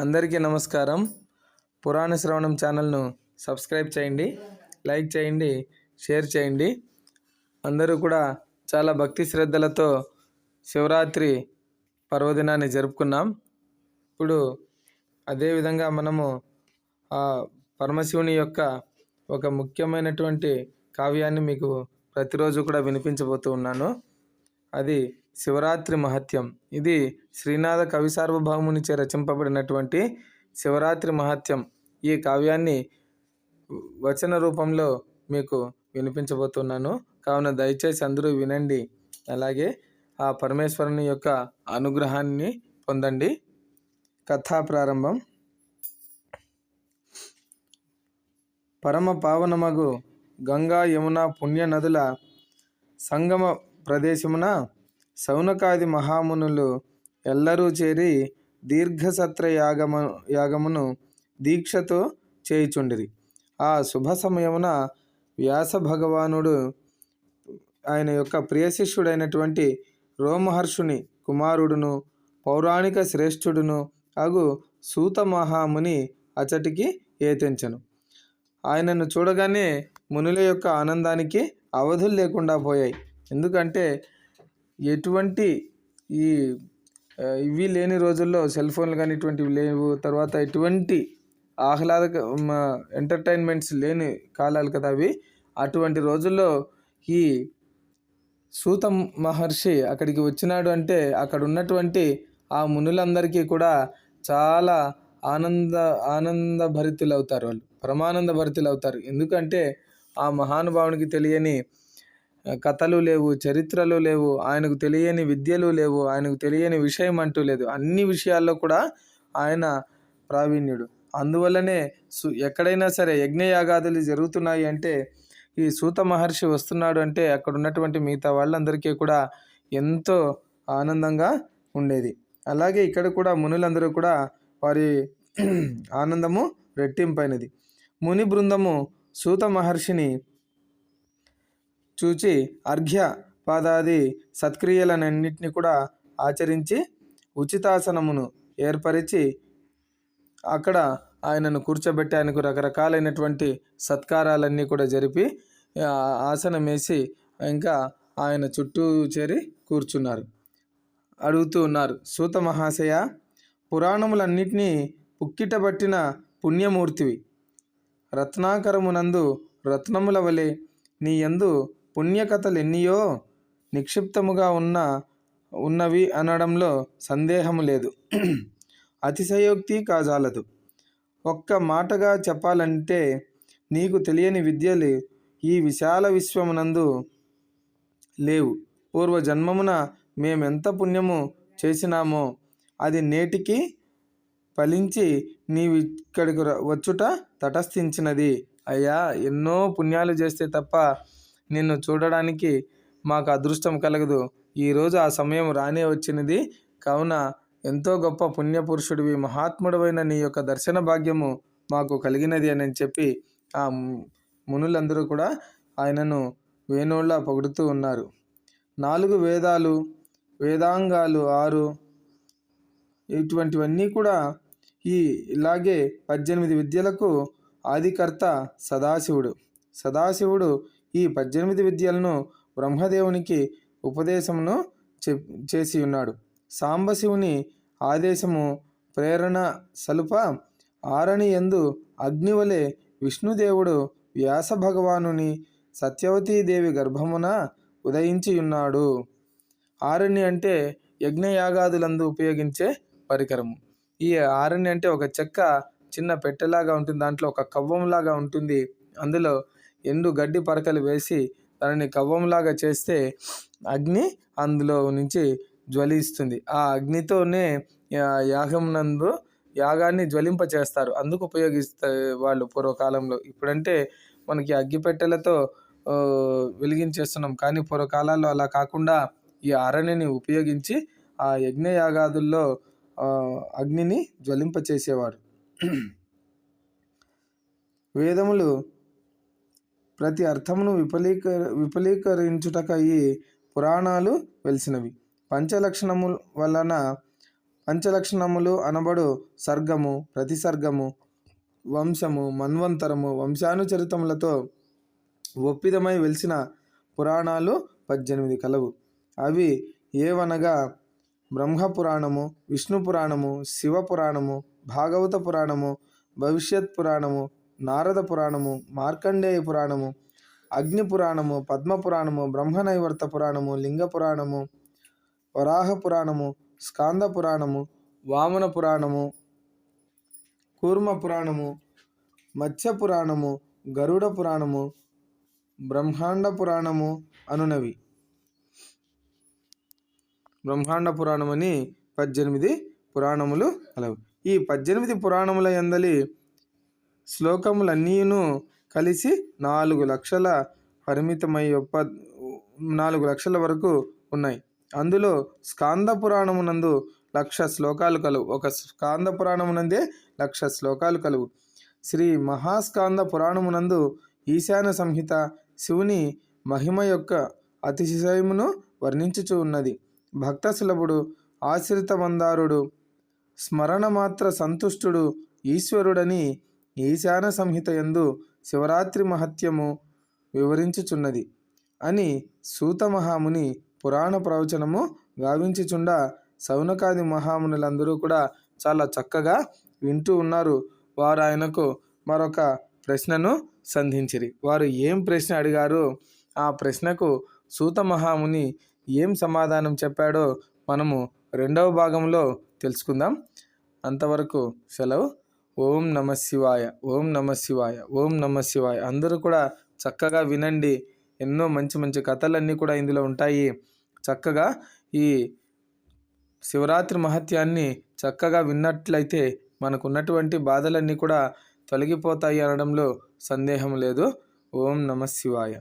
అందరికీ నమస్కారం. పురాణ శ్రవణం ఛానల్ను సబ్స్క్రైబ్ చేయండి లైక్ చేయండి షేర్ చేయండి. అందరూ కూడా చాలా భక్తి శ్రద్ధలతో శివరాత్రి పర్వదినాన్ని జరుపుకున్నాం. ఇప్పుడు అదేవిధంగా మనము ఆ పరమశివుని యొక్క ఒక ముఖ్యమైనటువంటి కావ్యాన్ని మీకు ప్రతిరోజు కూడా వినిపించబోతూ ఉన్నాను. అది శివరాత్రి మహత్యం. ఇది శ్రీనాథ కవి సార్వభౌమునిచే రచింపబడినటువంటి శివరాత్రి మహత్యం. ఈ కావ్యాన్ని వచన రూపంలో మీకు వినిపించబోతున్నాను. కావున దయచేసి అందరూ వినండి. అలాగే ఆ పరమేశ్వరుని యొక్క అనుగ్రహాన్ని పొందండి. కథా ప్రారంభం. పరమ పావనమగు గంగా యమున పుణ్య నదుల సంగమ ప్రదేశమున సౌనకాది మహామునులు ఎల్లరూ చేరి దీర్ఘసత్ర యాగము యాగమును దీక్షతో చేయుచుండిరి. ఆ శుభ సమయమున వ్యాస భగవానుడు ఆయన యొక్క ప్రియ శిష్యుడైనటువంటి రోమహర్షుని కుమారుడును పౌరాణిక శ్రేష్ఠుడును అగు సూత మహాముని అచటికి ఏతించను. ఆయనను చూడగానే మునుల యొక్క ఆనందానికి అవధులు లేకుండా పోయాయి. ఎందుకంటే ఎటువంటి ఈ ఇవి లేని రోజుల్లో సెల్ ఫోన్లు కానీ ఇటువంటివి లేవు. తర్వాత ఎటువంటి ఆహ్లాదక ఎంటర్టైన్మెంట్స్ లేని కాలాలు కదా అవి. అటువంటి రోజుల్లో ఈ సూత మహర్షి అక్కడికి వచ్చినాడు అంటే అక్కడ ఉన్నటువంటి ఆ మునులందరికీ కూడా చాలా ఆనంద ఆనంద భరితులు అవుతారు వాళ్ళు. పరమానంద భరితులు అవుతారు ఎందుకంటే ఆ మహానుభావునికి తెలియని కథలు లేవు చరిత్రలు లేవు ఆయనకు తెలియని విద్యలు లేవు ఆయనకు తెలియని విషయం అంటూ లేదు. అన్ని విషయాల్లో కూడా ఆయన ప్రావీణ్యుడు. అందువల్లనే సు ఎక్కడైనా సరే యజ్ఞయాగాదులు జరుగుతున్నాయి అంటే ఈ సూత మహర్షి వస్తున్నాడు అంటే అక్కడ ఉన్నటువంటి మిగతా వాళ్ళందరికీ కూడా ఎంతో ఆనందంగా ఉండేది. అలాగే ఇక్కడ కూడా మునులందరూ కూడా వారి ఆనందము రెట్టింపైనది. ముని బృందము సూత మహర్షిని చూచి అర్ఘ్య పాదాది సత్క్రియలనన్నింటినీ కూడా ఆచరించి ఉచితాసనమును ఏర్పరిచి అక్కడ ఆయనను కూర్చోబెట్టడానికి రకరకాలైనటువంటి సత్కారాలన్నీ కూడా జరిపి ఆ, ఆసనం వేసి ఇంకా ఆయన చుట్టూ చేరి కూర్చున్నారు. అడుగుతూ ఉన్నారు సూత మహాశయ పురాణములన్నిటినీ పుక్కిటబట్టిన పుణ్యమూర్తివి. రత్నాకరమునందు రత్నముల వలె నీ యందు పుణ్యకథలెన్నియో నిక్షిప్తముగా ఉన్న ఉన్నవి అనడంలో సందేహము లేదు. అతిశయోక్తి కాజాలదు. ఒక్క మాటగా చెప్పాలంటే నీకు తెలియని విద్యలు ఈ విశాల విశ్వమునందు లేవు. పూర్వ జన్మమున మేమెంత పుణ్యము చేసినామో అది నేటికి ఫలించి నీవు ఇక్కడికి వచ్చుట తటస్థించినది. అయ్యా ఎన్నో పుణ్యాలు చేస్తే తప్ప నిన్ను చూడడానికి మాకు అదృష్టం కలగదు. ఈరోజు ఆ సమయం రానే వచ్చినది. కావున ఎంతో గొప్ప పుణ్యపురుషుడివి మహాత్ముడవైన నీ యొక్క దర్శన భాగ్యము మాకు కలిగినది అని చెప్పి ఆ మునులందరూ కూడా ఆయనను వేణోళ్ళ పొగుడుతూ ఉన్నారు. నాలుగు వేదాలు వేదాంగాలు ఆరు ఇటువంటివన్నీ కూడా ఈ ఇలాగే పద్దెనిమిది విద్యలకు ఆదికర్త సదాశివుడు. సదాశివుడు ఈ పద్దెనిమిది విద్యలను బ్రహ్మదేవునికి ఉపదేశమును చేసి ఉన్నాడు. సాంబశివుని ఆదేశము ప్రేరణ సలుప ఆరణి ఎందు అగ్నివలే విష్ణుదేవుడు వ్యాస భగవానుని సత్యవతీదేవి గర్భమున ఉదయించి ఉన్నాడు. ఆరణి అంటే యజ్ఞయాగాదులందు ఉపయోగించే పరికరము. ఈ ఆరణి అంటే ఒక చెక్క చిన్న పెట్టెలాగా ఉంటుంది. దాంట్లో ఒక కవ్వంలాగా ఉంటుంది. అందులో ఎండు గడ్డి పరకలు వేసి దానిని కవ్వంలాగా చేస్తే అగ్ని అందులో నుంచి జ్వలిస్తుంది. ఆ అగ్నితోనే యాగం నందు యాగాన్ని జ్వలింప చేస్తారు అందుకు ఉపయోగిస్తే వాళ్ళు పూర్వకాలంలో. ఇప్పుడంటే మనకి అగ్గిపెట్టెలతో వెలిగించేస్తున్నాం. కానీ పూర్వకాలాల్లో అలా కాకుండా ఈ అరణిని ఉపయోగించి ఆ యజ్ఞయాగాదుల్లో అగ్నిని జ్వలింప చేసేవారు వేదములు ప్రతి అర్థమును విపలీక విఫలీకరించుటకయి పురాణాలు వెలిసినవి. పంచలక్షణము వలన పంచలక్షణములు అనబడు సర్గము ప్రతిసర్గము వంశము మన్వంతరము వంశానుచరితములతో ఒప్పిదమై వెలిసిన పురాణాలు పద్దెనిమిది కలవు. అవి ఏవనగా బ్రహ్మ పురాణము విష్ణు పురాణము శివ పురాణము భాగవత పురాణము భవిష్యత్ పురాణము నారద పురాణము మార్కండేయ పురాణము అగ్ని పురాణము పద్మ పురాణము బ్రహ్మనైవర్త పురాణము లింగ పురాణము వరాహ పురాణము స్కాంద పురాణము వామన పురాణము కూర్మ పురాణము మత్స్య పురాణము గరుడ పురాణము బ్రహ్మాండ పురాణము అనునవి. బ్రహ్మాండ పురాణం అని పద్దెనిమిది పురాణములు కలవు. ఈ పద్దెనిమిది పురాణముల ఎందలి శ్లోకములన్నీను కలిసి నాలుగు లక్షల పరిమితమై ఒప్ప నాలుగు లక్షల వరకు ఉన్నాయి. అందులో స్కాంద పురాణమునందు లక్ష శ్లోకాలు కలవు. ఒక స్కాంద పురాణమునందే లక్ష శ్లోకాలు కలవు. శ్రీ మహాస్కాంద పురాణమునందు ఈశాన సంహిత శివుని మహిమ యొక్క అతిశయమును వర్ణించుచు ఉన్నది. భక్త సులభుడు ఆశ్రిత మందారుడు స్మరణమాత్ర సంతుష్టుడు ఈశ్వరుడని ఈశాన సంహిత యందు శివరాత్రి మహత్యము వివరించుచున్నది అని సూత మహాముని పురాణ ప్రవచనము గావించుచుండ సౌనకాది మహామునులందరూ కూడా చాలా చక్కగా వింటూ ఉన్నారు. వారు ఆయనకు మరొక ప్రశ్నను సంధించిరి. వారు ఏం ప్రశ్న అడిగారు ఆ ప్రశ్నకు సూత మహాముని ఏం సమాధానం చెప్పాడో మనము రెండవ భాగంలో తెలుసుకుందాం. అంతవరకు సెలవు. ఓం నమ శివాయ ఓం నమ శివాయ ఓం నమ శివాయ. అందరూ కూడా చక్కగా వినండి. ఎన్నో మంచి మంచి కథలన్నీ కూడా ఇందులో ఉంటాయి. చక్కగా ఈ శివరాత్రి మహత్యాన్ని చక్కగా విన్నట్లయితే మనకున్నటువంటి బాధలన్నీ కూడా తొలగిపోతాయి అనడంలో సందేహం లేదు. ఓం నమ శివాయ.